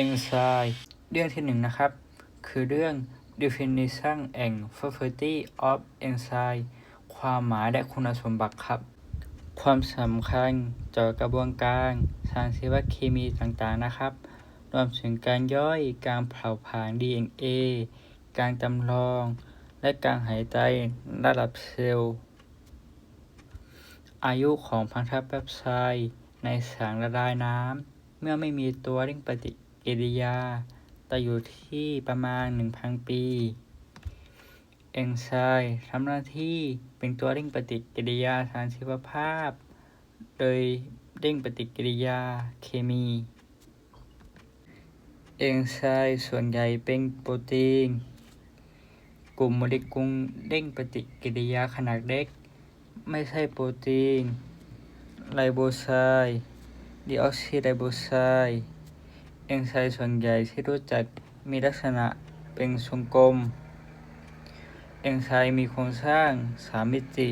enzyme เรื่องที่หนึ่งนะครับ คือเรื่อง definition and property of enzyme ความหมายและคุณสมบัติครับ ความสำคัญต่อกระบวนการทางชีวเคมีต่างๆนะครับ รวมถึงการย่อยการเผาผลาญ DNA การจำลอง และการหายใจระดับเซลล์ อายุของพันธะแปปไซด์ในสารละลายน้ำ เมื่อไม่มีตัวเร่งปฏิ กิริยาจะอยู่ที่ประมาณ 1,000 ปีเอนไซม์ทำหน้าที่เป็นตัวเร่งปฏิกิริยาทางชีวภาพ โดยเร่งปฏิกิริยาเคมีเอนไซม์ส่วนใหญ่เป็นโปรตีน กลุ่มโมเลกุลเร่งปฏิกิริยาขนาดเล็ก ไม่ใช่โปรตีนไรโบไซด์ดีออกซิไรโบไซด์ เอนไซม์ส่วนใหญ่ที่รู้จักมีลักษณะเป็นทรงกลม เอนไซม์มีโครงสร้างสามมิติ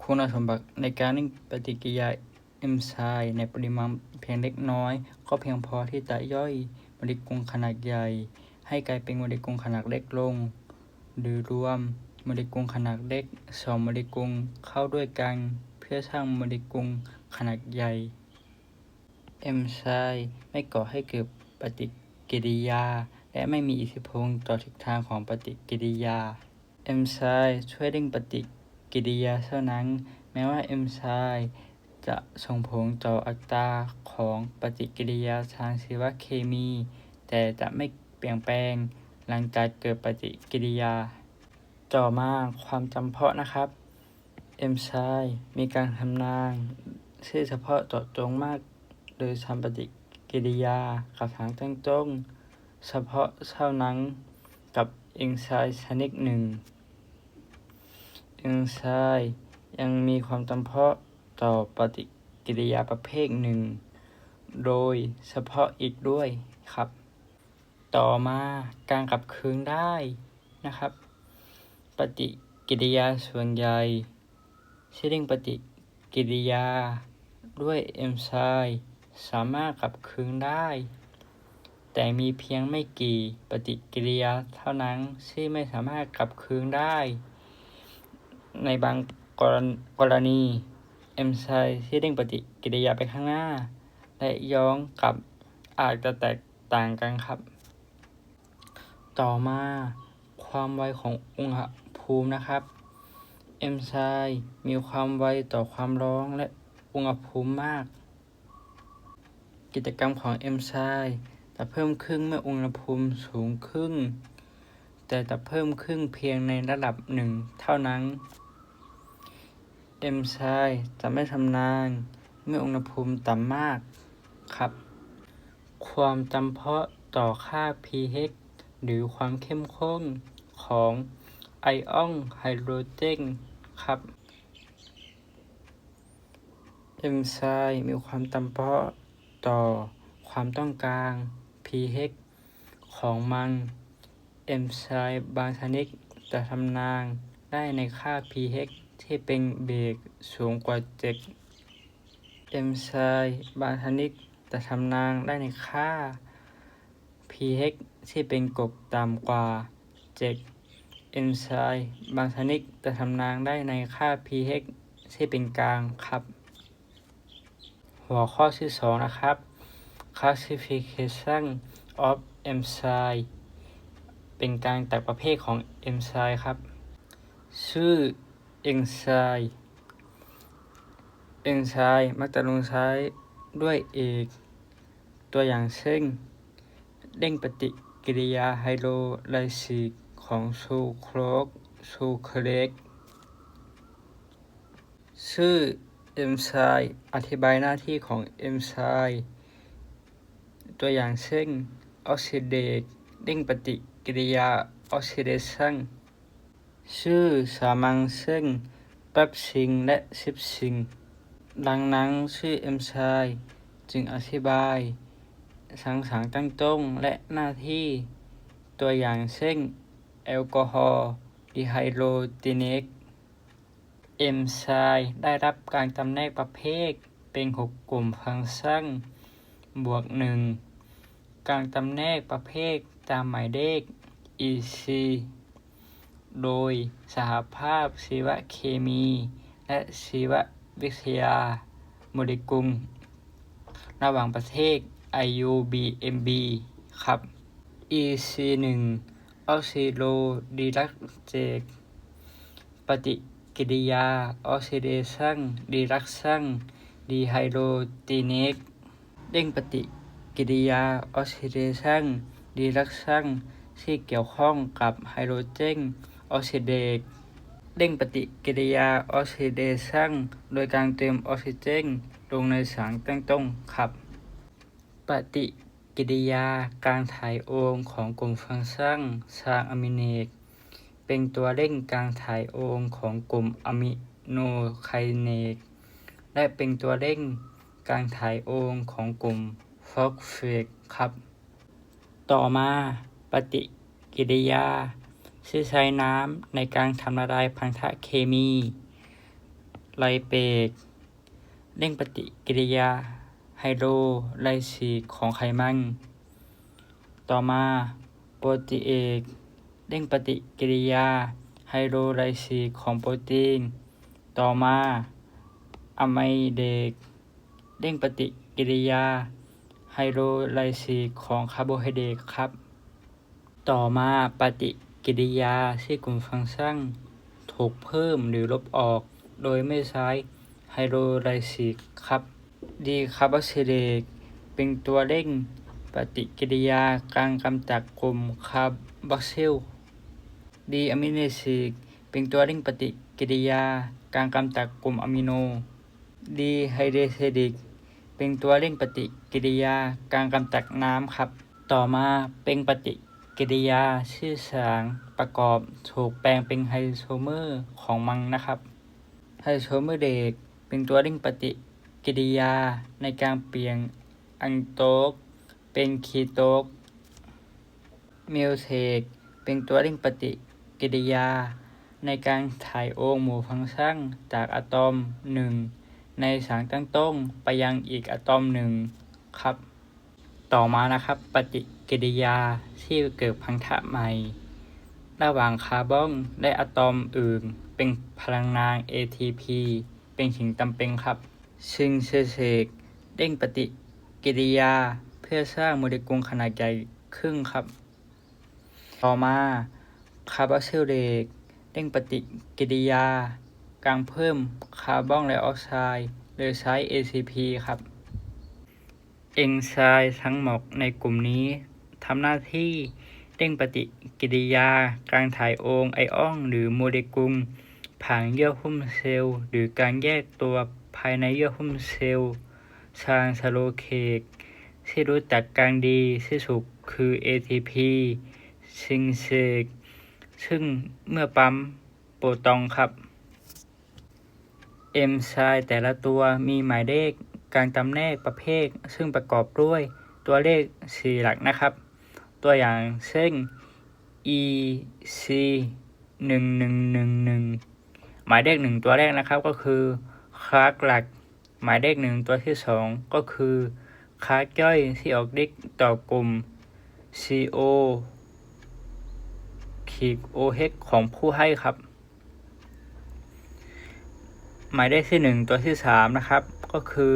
คุณสมบัติในการเร่งปฏิกิริยาเอนไซม์ในปริมาณเพียงเล็กน้อย ก็เพียงพอที่จะย่อยโมเลกุลขนาดใหญ่ ให้กลายเป็นโมเลกุลขนาดเล็กลง หรือรวมโมเลกุลขนาดเล็กสองโมเลกุลเข้าด้วยกัน เพื่อสร้างโมเลกุลขนาดใหญ่ เอนไซม์ไม่ก่อให้เกิดปฏิกิริยา และไม่มีอิทธิพลต่อทิศทางของปฏิกิริยา เอนไซม์ช่วยเร่งปฏิกิริยาเท่านั้น แม้ว่าเอนไซม์จะส่งผลต่ออัตราของปฏิกิริยาทางชีวเคมี แต่จะไม่เปลี่ยนแปลงหลังจากเกิดปฏิกิริยา ต่อมาความจำเพาะนะครับ เอนไซม์มีการทำงานที่เฉพาะเจาะจงมาก โดยทำปฏิกิริยากับสารตั้งต้นเฉพาะเท่านั้นกับเอนไซม์ชนิดหนึ่งเอนไซม์ยังมีความจำเพาะต่อปฏิกิริยาประเภทหนึ่ง โดยเฉพาะอีกด้วยครับ ต่อมาการกลับคืนได้นะครับ ปฏิกิริยาส่วนใหญ่ที่เร่งปฏิกิริยาด้วยเอนไซม์ สามารถกลับคืนได้ แต่มีเพียงไม่กี่ปฏิกิริยาเท่านั้นที่ไม่สามารถกลับคืนได้ ในบางกรณกรณีเอนไซม์ที่เร่งปฏิกิริยาไปข้างหน้า และย้อนกลับอาจจะแตกต่างกันครับ ต่อมาความไวของอุณหภูมินะครับเอนไซม์มีความไวต่อความร้อนและอุณหภูมิมาก กิจกรรมของเอนไซม์จะเพิ่มขึ้นเมื่ออุณหภูมิสูงขึ้น แต่จะเพิ่มขึ้นเพียงในระดับหนึ่งเท่านั้น เอนไซม์จะไม่ทำงานเมื่ออุณหภูมิต่ำมากครับ ความจำเพาะต่อค่า pH หรือความเข้มข้นของไอออนไฮโดรเจนครับ เอนไซม์มีความจำเพาะ ต่อความต้องการ pH ของมัน เอนไซม์บางชนิดจะทำงานได้ในค่า pH ที่เป็นเบสสูงกว่า 7 เอนไซม์บางชนิดจะทำงานได้ในค่า pH ที่เป็นกรดต่ำกว่า 7 เอนไซม์บางชนิดจะทำงานได้ในค่า pH ที่เป็นกลางครับ หัวข้อที่ 2 นะครับ classification of enzyme เป็นการแตกประเภทของเอนไซม์ครับ ชื่อเอนไซม์เอนไซม์มักจะลงท้ายด้วยเอกตัวอย่างเช่นเร่งปฏิกิริยาไฮโดรไลซิสของซูโครสซูเครสชื่อ เอนไซม์อธิบายหน้าที่ของเอนไซม์ตัวอย่างเช่นออกซิเดตเร่งปฏิกิริยาออกซิเดชันชื่อสามัญเช่นแปปซินและซิปซินดังนั้นชื่อเอนไซม์จึงอธิบาย สังสารตั้งต้นและหน้าที่ ตัวอย่างเช่น แอลกอฮอล์ดีไฮโดรเจเนส เอนไซม์ได้รับการจำแนกประเภทเป็น 6 กลุ่มฟังก์ชันบวกหนึ่งกางตำแหน่งประเภทตามหมายเลข EC โดยสหภาพชีวเคมี และชีววิทยาโมเลกุลระหว่างประเทศ IUBMB ครับ EC1 ออกซิโดดีรักเจกปฏิ กิริยา ออกซิเดชันดีรักชันดีไฮโดรจีเนสเร่งปฏิกิริยา ออกซิเดชันดีรักชันที่เกี่ยวข้องกับไฮโดรเจนออกซิเดสเร่งปฏิกิริยา ออกซิเดชันโดยการเติมออกซิเจนลงในสารตั้งต้นครับ ปฏิกิริยาการถ่ายโอนของกลุ่มฟังก์ชันทางอะมิเนก เป็นตัวเร่งการถ่ายโอนของกลุ่มอะมิโนไคเนกและเป็นตัวเร่งการถ่ายโอนของกลุ่มฟอสเฟตครับ ต่อมาปฏิกิริยาที่ใช้น้ำในการทำละลายพันธะเคมีไลเปกเร่งปฏิกิริยาไฮโดรไลซีสของไขมัน ต่อมาโปรตีเอก เร่งปฏิกิริยาไฮโดรไลซีสของโปรตีน ต่อมาอะไมเดกเร่งปฏิกิริยาไฮโดรไลซีสของคาร์โบไฮเดรตครับ ต่อมาปฏิกิริยาที่กลุ่มฟังก์ชันถูกเพิ่มหรือลบออก โดยไม่ใช้ไฮโดรไลซีสครับ ดีคาร์บอซิเลตเป็นตัวเร่งปฏิกิริยาการกำจัดกลุ่มคาร์บอซิล ดีอะมิโนแอซิดเป็นตัวเร่งปฏิกิริยาการกำจัดกลุ่มอะมิโน ดีไฮเดรเซดิกเป็นตัวเร่งปฏิกิริยาการกำจัดน้ำครับ ต่อมาเป็นปฏิกิริยาที่อสารประกอบถูกแปลงเป็นไฮโซเมอร์ของมันนะครับ ไฮโซเมอร์เดกเป็นตัวเร่งปฏิกิริยาในการเปลี่ยนอันโตกเป็นคีโตกมิวเทกเป็นตัวเร่งปฏิ กิริยา ในการถ่ายโอนหมู่ฟังก์ชันจากอะตอมหนึ่งในสารตั้งต้นไปยังอีกอะตอมหนึ่งครับ ต่อมานะครับ ปฏิกิริยาที่เกิดพันธะใหม่ ระหว่างคาร์บอนและอะตอมอื่น เป็นพลังงาน ATP เป็นสิ่งจำเป็นครับซึ่งเซกเร่งปฏิกิริยาเพื่อสร้างโมเลกุลขนาดใหญ่ขึ้นครับ ต่อมา คาร์บอนซิลเดกเร่งปฏิกิริยาการเพิ่มคาร์บอนไดออกไซด์โดยใช้ ACP ครับ เอนไซม์ทั้งหมดในกลุ่มนี้ทำหน้าที่เร่งปฏิกิริยา การถ่ายโอนไอออนหรือโมเลกุล ผ่านเยื่อหุ้มเซลล์ หรือการแยกตัวภายในเยื่อหุ้มเซลล์ทางสโลเคกที่รู้จักกันดีที่สุดคือ ATP ซิงเซก ซึ่งเมื่อปั๊มโปรตอนครับ เอนไซม์แต่ละตัวมีหมายเลขการจำแนกประเภท ซึ่งประกอบด้วยตัวเลข4หลักนะครับ ตัวอย่างเช่น e c 1 1 1 1หมายเลขหนึ่งตัวแรกนะครับก็คือคลาสหลัก หมายเลขหนึ่งตัวที่สองก็คือคลาสย่อยที่ออกฤทธิ์ต่อกลุ่ม CO ขีด OH ของผู้ให้ครับ หมายเลขที่หนึ่งตัวที่สามนะครับ ก็คือ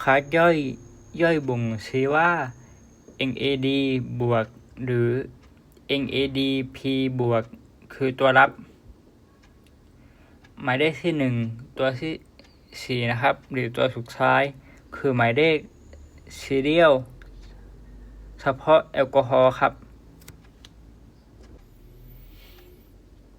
คลาสย่อยย่อยบ่งชี้ว่า NAD บวก หรือ NADP บวก คือตัวรับ หมายเลขที่หนึ่งตัวที่สี่นะครับ หรือตัวสุดท้าย คือหมายเลขซีเรียลเฉพาะแอลกอฮอล์ครับ